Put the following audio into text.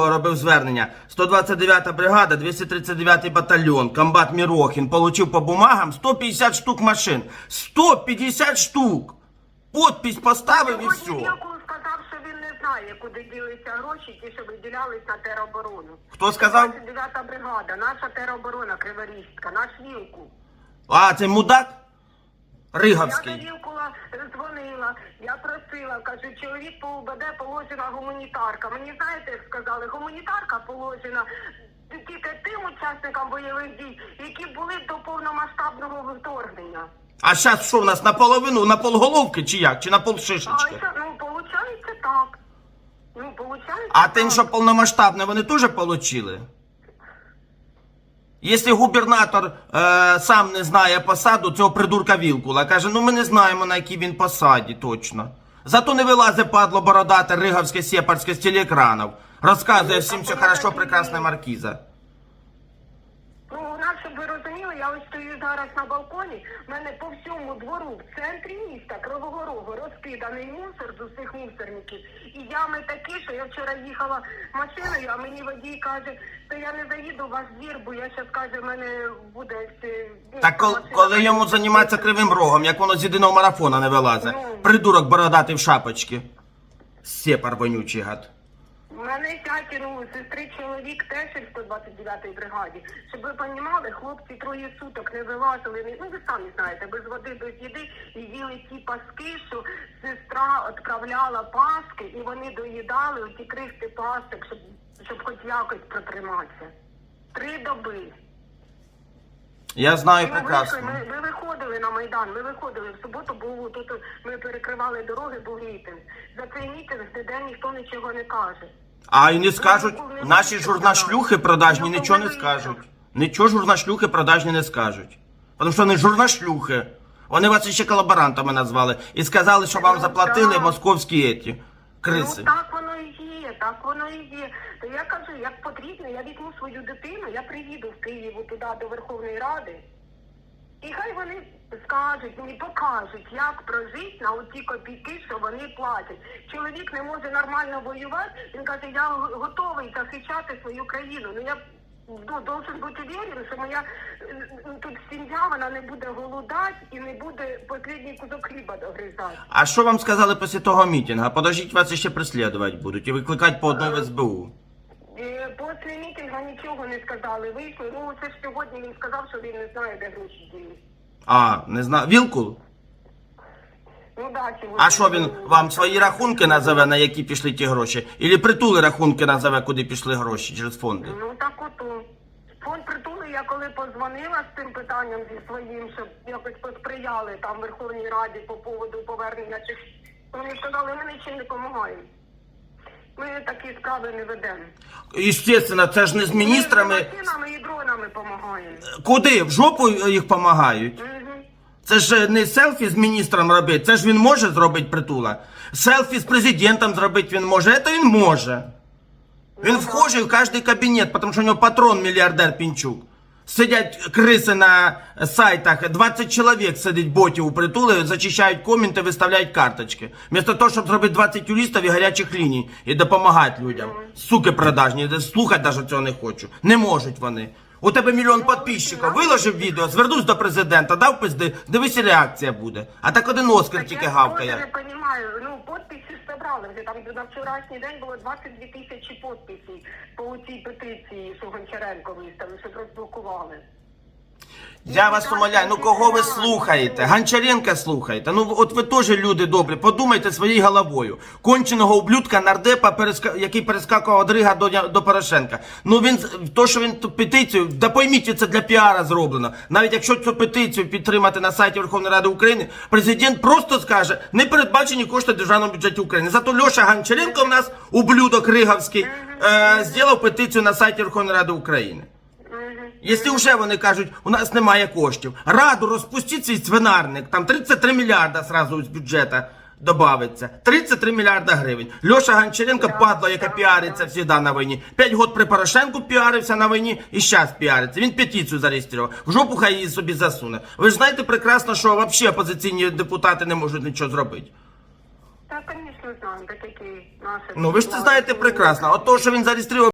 робив звернення. 129 бригада, 239 батальйон, комбат Мірохін получив по бумагам 150 штук машин. 150 штук! Подпись поставив і все. Вілкул сказав, що він не знає, куди ділися гроші, ті, що виділялись на тероборону. Хто сказав? 29-та бригада, наша тероборона Криворізька, наш Вілкул. А, це мудак? Я Риговський. до дзвонила, я просила, кажу, чоловік по УБД положена гуманітарка. Мені знаєте, як сказали, гуманітарка положена тільки тим учасникам бойових дій, які були до повномасштабного вторгнення. А зараз що в нас наполовину, на полголовки чи як? Чи на А полшишечки? це, ну, получається так. Ну, получається А так. тим, що повномасштабне, вони теж получили? Якщо губернатор е, сам не знає посаду цього придурка Вілкула, каже, ну ми не знаємо, на якій він посаді точно. Зато не вилазить падло бородате риговське сєпарське з телеекранів. Розказує всім, що хорошо, прекрасна маркіза. Ну, у нас, щоб ви розуміли, я ось стою зараз на балконі. в мене по всьому двору в центрі міста Кривого Рогу розкиданий мусор з усіх мусорників. І ями такі, що я вчора їхала машиною, а мені водій каже, що я не заїду в ваш двір, бо я зараз каже, в мене буде всі- ну, Так кол- машина- коли йому займатися кривим рогом, як воно з єдиного марафона не вилазить. Придурок бородатий в шапочці. Сепар вонючий гад. У мене п'ятеро сестри чоловік теж в 129-й бригаді. Щоб ви розуміли, хлопці троє суток не вилазили. Ну ви самі знаєте, без води, без їди і їли ті паски, що сестра відправляла паски, і вони доїдали оті крихти пасок, щоб, щоб хоч якось протриматися. Три доби. Я знаю Ми прекрасно. вийшли, ми, ми виходили на Майдан, ми виходили в суботу, був тут ми перекривали дороги, був мітинг. За цей мітинг ніде ніхто нічого не каже. А і не скажуть, наші журнашлюхи продажні нічого не скажуть. Нічого журнашлюхи продажні не скажуть. Тому що вони журнашлюхи. Вони вас ще колаборантами назвали і сказали, що вам Ну, заплатили московські еті. Криси. Ну так так воно і є. То я кажу, як потрібно, я візьму свою дитину, я приїду в Києву туди до Верховної Ради. І хай вони скажуть, мені покажуть, як прожити на оті копійки, що вони платять. Чоловік не може нормально воювати. Він каже, я готовий захищати свою країну. Ну я ну, должен бути уверен, що моя е, тут сім'я вона не буде голодати і не буде останній кусок хліба догризати. А що вам сказали після того мітингу? Подождіть, вас ще преслідувати будуть і викликати по одному в СБУ. Е, Після мітингу нічого не сказали. Вийшли. Ну це ж сьогодні він сказав, що він не знає, де гроші діли. А, не знаю. Вілкул? А що він вам свої рахунки назове, на які пішли ті гроші? Ілі притули рахунки назове, куди пішли гроші через фонди? Ну так ото. Фонд притули, я коли позвонила з цим питанням зі своїм, щоб якось посприяли там Верховній Раді по поводу повернення цих. Вони сказали, ми нічим не допомагаємо. Ми такі справи не ведемо. Естественно, це ж не з міністрами. Ми машинами і дронами допомагаємо. Куди? В жопу їх помагають? Це ж не селфі з міністром робити, це ж він може зробити притула. Селфі з президентом зробити він може, це він може. Він вхожий в кожний кабінет, тому що у нього патрон мільярдер Пінчук. Сидять криси на сайтах, 20 чоловік сидить ботів у притули, зачищають коменти, виставляють карточки. Вместо того, щоб зробити 20 юристів і гарячих ліній і допомагати людям. Суки продажні, слухати навіть цього не хочу. Не можуть вони. У тебе мільйон підписчиків, виложив відео, звернусь до президента, дав пизди, дивись, реакція буде. А так один Оскар тільки я гавкає. теж не розумію. Ну, підписи зібрали вже. Там на вчорашній день було 22 тисячі підписів по цій петиції, що Гончаренко виставив, що розблокували. Я вас умоляю, ну кого ви слухаєте? Гончаренка слухаєте? Ну от ви теж люди добрі, подумайте своєю головою. Конченого ублюдка нардепа, переска- який перескакував Рига до, до Порошенка. Ну він то, що він ту петицію, да пойміть, це для піара зроблено. Навіть якщо цю петицію підтримати на сайті Верховної Ради України, президент просто скаже, не передбачені кошти державному бюджеті України. Зато Льоша Гончаренко в нас, ублюдок Риговський, е, зробив петицію на сайті Верховної Ради України. Якщо вже вони кажуть, у нас немає коштів, раду розпустіть свій свинарник, там 33 мільярда сразу з бюджету добавиться. 33 мільярда гривень. Льоша Гончаренко падла, яка піариться завжди на війні. П'ять год при Порошенку піарився на війні і зараз піариться. Він петицію зареєстрував. В жопу хай її собі засуне. Ви ж знаєте прекрасно, що взагалі опозиційні депутати не можуть нічого зробити. Та звісно, знаю, де такі наші. Ну ви ж це знаєте прекрасно. От того, що він зареєстрував